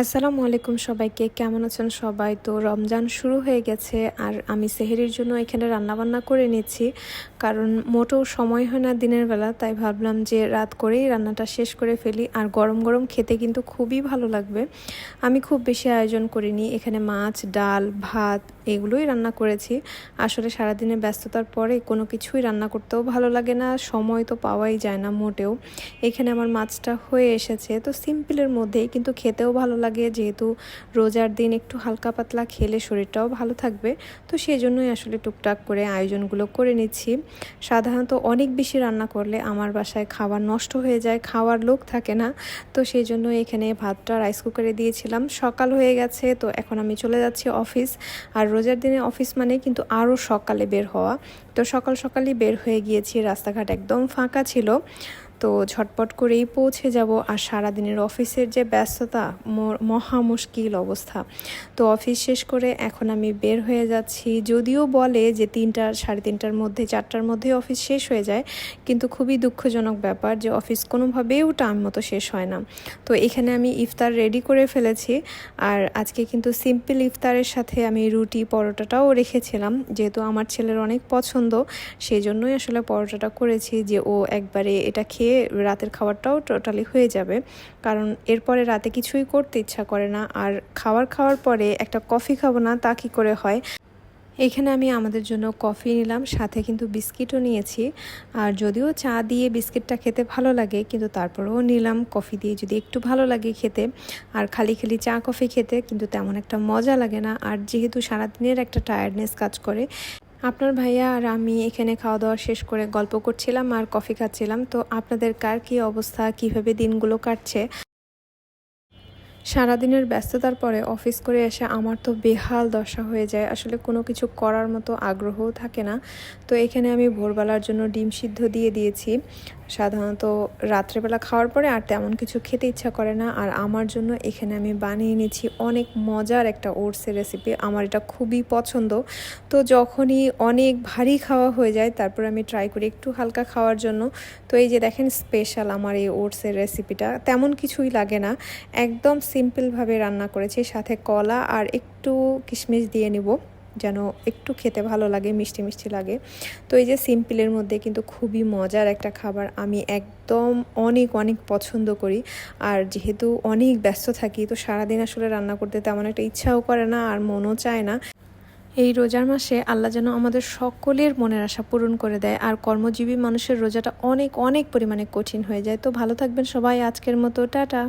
আসসালামু আলাইকুম সবাইকে। কেমন আছেন সবাই? তো রমজান শুরু হয়ে গেছে আর আমি সেহেরির জন্য এখানে রান্নাবান্না করে নিচ্ছি। কারণ মোটেও সময় হয় না দিনের বেলা, তাই ভাবলাম যে রাত করেই রান্নাটা শেষ করে ফেলি। আর গরম গরম খেতে কিন্তু খুবই ভালো লাগবে। আমি খুব বেশি আয়োজন করিনি। এখানে মাছ, ডাল, ভাত এগুলোই রান্না করেছি। আসলে সারাদিনের ব্যস্ততার পরে কোনো কিছুই রান্না করতেও ভালো লাগে না, সময় তো পাওয়াই যায় না মোটেও। এখানে আমার মাছটা হয়ে এসেছে। তো সিম্পলের মধ্যেই কিন্তু খেতেও ভালো লাগে, যেহেতু রোজার দিন একটু হালকা পাতলা খেলে শরীরটাও ভালো থাকবে। তো সেই জন্যই আসলে টুকটাক করে আয়োজনগুলো করে নিচ্ছি। সাধারণত অনেক বেশি রান্না করলে আমার বাসায় খাবার নষ্ট হয়ে যায়, খাওয়ার লোক থাকে না। তো সেই জন্য এখানে ভাতটা রাইস কুকারে দিয়েছিলাম। সকাল হয়ে গেছে, তো এখন আমি চলে যাচ্ছি অফিস আর রোজার দিনে অফিস মানে কিন্তু আরও সকালে বের হওয়া। তো সকাল সকালই বের হয়ে গিয়েছি, রাস্তাঘাট একদম ফাঁকা ছিল। তো ঝটপট করেই পৌঁছে যাব আর সারাদিনের অফিসের যে ব্যস্ততা মহা মুশকিল অবস্থা। তো অফিস শেষ করে এখন আমি বের হয়ে যাচ্ছি। যদিও বলে যে তিনটার, সাড়ে তিনটার মধ্যে, চারটার মধ্যে অফিস শেষ হয়ে যায়, কিন্তু খুবই দুঃখজনক ব্যাপার যে অফিস কোনোভাবেও টাইম মতো শেষ হয় না। তো এখানে আমি ইফতার রেডি করে ফেলেছি আর আজকে কিন্তু সিম্পল ইফতারের সাথে আমি রুটি, পরোটাটাও রেখেছিলাম। যেহেতু আমার ছেলের অনেক পছন্দ, সেই জন্যই আসলে পরোটাটা করেছি যে ও একবারে এটা খেয়ে রাতের খাবারটাও টোটালি হয়ে যাবে। কারণ এরপরে রাতে কিছুই করতে ইচ্ছা করে না। আর খাবার খাওয়ার পরে একটা কফি খাব না, তা কী করে হয়? এখানে আমি আমাদের জন্য কফি নিলাম, সাথে কিন্তু বিস্কিটও নিয়েছি। আর যদিও চা দিয়ে বিস্কিটটা খেতে ভালো লাগে, কিন্তু তারপরেও নিলাম কফি দিয়ে। যদি একটু ভালো লাগে খেতে, আর খালি খালি চা কফি খেতে, কিন্তু তেমন একটা মজা লাগে না। আর যেহেতু সারাদিনের একটা টায়ার্ডনেস কাজ করে আপনার ভাইয়া আর আমি এখানে খাওয়া দাওয়া শেষ করে গল্প করছিলাম আর কফি খাচ্ছিলাম। তো আপনাদের কার কী অবস্থা? কীভাবে দিনগুলো কাটছে? সারাদিনের ব্যস্ততার পরে অফিস করে এসে আমার তো বেহাল দশা হয়ে যায়। আসলে কোনো কিছু করার মতো আগ্রহও থাকে না। তো এখানে আমি ভোরবেলার জন্য ডিম সিদ্ধ দিয়ে দিয়েছি। সাধারণত রাত্রেবেলা খাওয়ার পরে আর তেমন কিছু খেতে ইচ্ছা করে না। আর আমার জন্য এখানে আমি বানিয়ে নিয়েছি অনেক মজার একটা ওটসের রেসিপি আমার এটা খুবই পছন্দ। তো যখনই অনেক ভারী খাওয়া হয়ে যায়, তারপর আমি ট্রাই করি একটু হালকা খাওয়ার জন্য। তো এই যে দেখেন স্পেশাল আমার এই ওটসের রেসিপিটা তেমন কিছুই লাগে না। একদম সিম্পলভাবে রান্না করেছি। সাথে কলা আর একটু কিশমিশ দিয়ে নিব। যেন একটু খেতে ভালো লাগে, মিষ্টি মিষ্টি লাগে। তো এই যে সিম্পলের মধ্যে কিন্তু খুবই মজার একটা খাবার আমি একদম অনেক অনেক পছন্দ করি। আর যেহেতু অনেক ব্যস্ত থাকি, তো সারাদিন আসলে রান্না করতে তেমন একটা ইচ্ছাও করে না আর মনও চায় না। এই রোজার মাসে আল্লাহ যেন আমাদের সকলের মনের আশা পূরণ করে দেয় আর কর্মজীবী মানুষের রোজাটা অনেক অনেক পরিমাণে কঠিন হয়ে যায়। তো ভালো থাকবেন সবাই, আজকের মতো, টাটা।